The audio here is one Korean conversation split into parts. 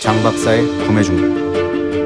장박사의 구매 중.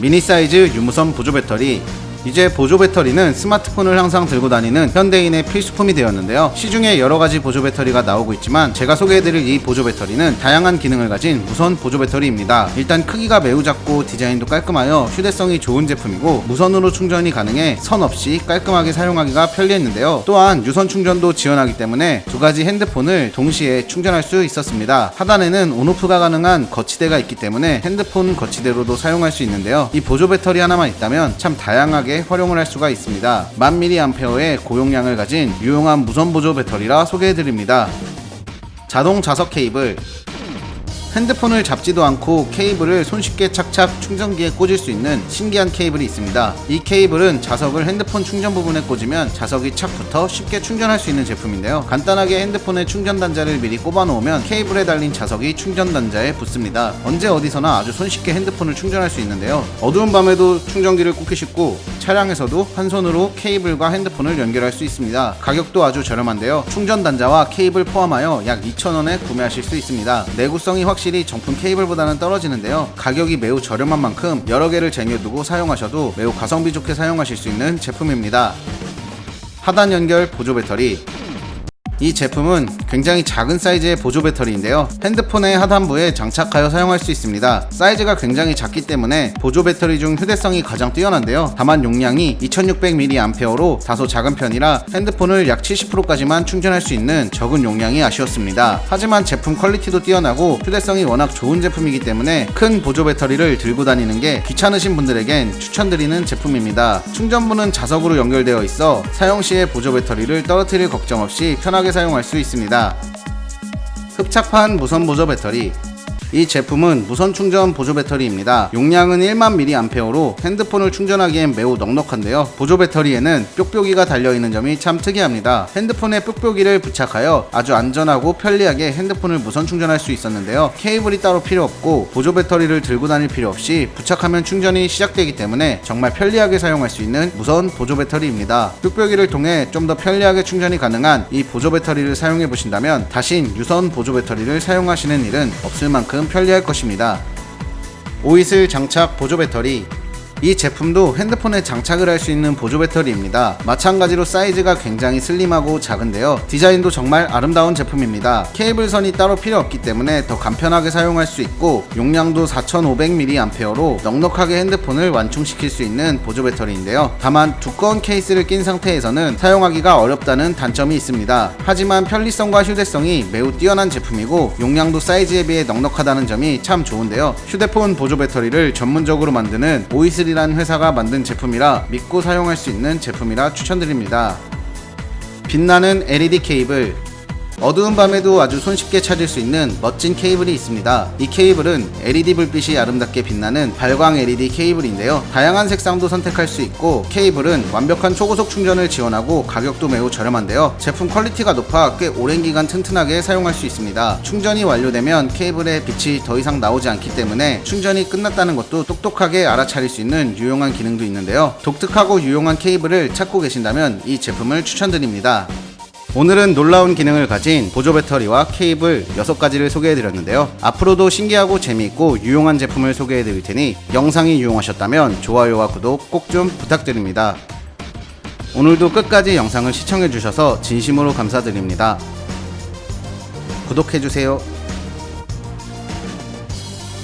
미니 사이즈 유무선 보조 배터리. 이제 보조 배터리는 스마트폰을 항상 들고 다니는 현대인의 필수품이 되었는데요. 시중에 여러 가지 보조 배터리가 나오고 있지만 제가 소개해드릴 이 보조 배터리는 다양한 기능을 가진 무선 보조 배터리입니다. 일단 크기가 매우 작고 디자인도 깔끔하여 휴대성이 좋은 제품이고 무선으로 충전이 가능해 선 없이 깔끔하게 사용하기가 편리했는데요. 또한 유선 충전도 지원하기 때문에 두 가지 핸드폰을 동시에 충전할 수 있었습니다. 하단에는 온오프가 가능한 거치대가 있기 때문에 핸드폰 거치대로도 사용할 수 있는데요. 이 보조 배터리 하나만 있다면 참 다양하게 활용을 할 수가 있습니다. 1000mAh의 고용량을 가진 유용한 무선 보조 배터리라 소개해드립니다. 자동 자석 케이블 핸드폰을 잡지도 않고 케이블을 손쉽게 착착 충전기에 꽂을 수 있는 신기한 케이블이 있습니다. 이 케이블은 자석을 핸드폰 충전 부분에 꽂으면 자석이 착 붙어 쉽게 충전할 수 있는 제품인데요. 간단하게 핸드폰에 충전 단자를 미리 꼽아 놓으면 케이블에 달린 자석이 충전 단자에 붙습니다. 언제 어디서나 아주 손쉽게 핸드폰을 충전할 수 있는데요. 어두운 밤에도 충전기를 꽂기 쉽고 차량에서도 한 손으로 케이블과 핸드폰을 연결할 수 있습니다. 가격도 아주 저렴한데요. 충전 단자와 케이블 포함하여 약 2,000원에 구매하실 수 있습니다. 내구성이 확실히 정품 케이블보다는 떨어지는데요. 가격이 매우 저렴한 만큼 여러 개를 쟁여두고 사용하셔도 매우 가성비 좋게 사용하실 수 있는 제품입니다. 하단 연결 보조 배터리 이 제품은 굉장히 작은 사이즈의 보조 배터리인데요. 핸드폰의 하단부에 장착하여 사용할 수 있습니다. 사이즈가 굉장히 작기 때문에 보조 배터리 중 휴대성이 가장 뛰어난데요. 다만 용량이 2600mAh로 다소 작은 편이라 핸드폰을 약 70%까지만 충전할 수 있는 적은 용량이 아쉬웠습니다. 하지만 제품 퀄리티도 뛰어나고 휴대성이 워낙 좋은 제품이기 때문에 큰 보조 배터리를 들고 다니는 게 귀찮으신 분들에겐 추천드리는 제품입니다. 충전부는 자석으로 연결되어 있어 사용 시에 보조 배터리를 떨어뜨릴 걱정 없이 편하게 사용할 수 있습니다. 흡착판 무선 보조 배터리 이 제품은 무선 충전 보조 배터리입니다. 용량은 1만 mAh로 핸드폰을 충전하기엔 매우 넉넉한데요. 보조 배터리에는 뾱뾱이가 달려있는 점이 참 특이합니다. 핸드폰에 뾱뾱이를 부착하여 아주 안전하고 편리하게 핸드폰을 무선 충전할 수 있었는데요. 케이블이 따로 필요 없고 보조 배터리를 들고 다닐 필요 없이 부착하면 충전이 시작되기 때문에 정말 편리하게 사용할 수 있는 무선 보조 배터리입니다. 뾱뾱이를 통해 좀 더 편리하게 충전이 가능한 이 보조 배터리를 사용해 보신다면 다신 유선 보조 배터리를 사용하시는 일은 없을 만큼 편리할 것입니다. 오이슬 장착 보조 배터리 이 제품도 핸드폰에 장착을 할 수 있는 보조 배터리입니다. 마찬가지로 사이즈가 굉장히 슬림하고 작은데요. 디자인도 정말 아름다운 제품입니다. 케이블선이 따로 필요 없기 때문에 더 간편하게 사용할 수 있고 용량도 4500mAh로 넉넉하게 핸드폰을 완충시킬 수 있는 보조 배터리인데요. 다만 두꺼운 케이스를 낀 상태에서는 사용하기가 어렵다는 단점이 있습니다. 하지만 편리성과 휴대성이 매우 뛰어난 제품이고 용량도 사이즈에 비해 넉넉하다는 점이 참 좋은데요. 휴대폰 보조 배터리를 전문적으로 만드는 오 이슬이라는 회사가 만든 제품이라 믿고 사용할 수 있는 제품이라 추천드립니다. 빛나는 LED 케이블 어두운 밤에도 아주 손쉽게 찾을 수 있는 멋진 케이블이 있습니다. 이 케이블은 LED 불빛이 아름답게 빛나는 발광 LED 케이블인데요. 다양한 색상도 선택할 수 있고 케이블은 완벽한 초고속 충전을 지원하고 가격도 매우 저렴한데요. 제품 퀄리티가 높아 꽤 오랜 기간 튼튼하게 사용할 수 있습니다. 충전이 완료되면 케이블에 빛이 더 이상 나오지 않기 때문에 충전이 끝났다는 것도 똑똑하게 알아차릴 수 있는 유용한 기능도 있는데요. 독특하고 유용한 케이블을 찾고 계신다면 이 제품을 추천드립니다. 오늘은 놀라운 기능을 가진 보조 배터리와 케이블 6가지를 소개해드렸는데요. 앞으로도 신기하고 재미있고 유용한 제품을 소개해드릴 테니 영상이 유용하셨다면 좋아요와 구독 꼭 좀 부탁드립니다. 오늘도 끝까지 영상을 시청해주셔서 진심으로 감사드립니다. 구독해주세요.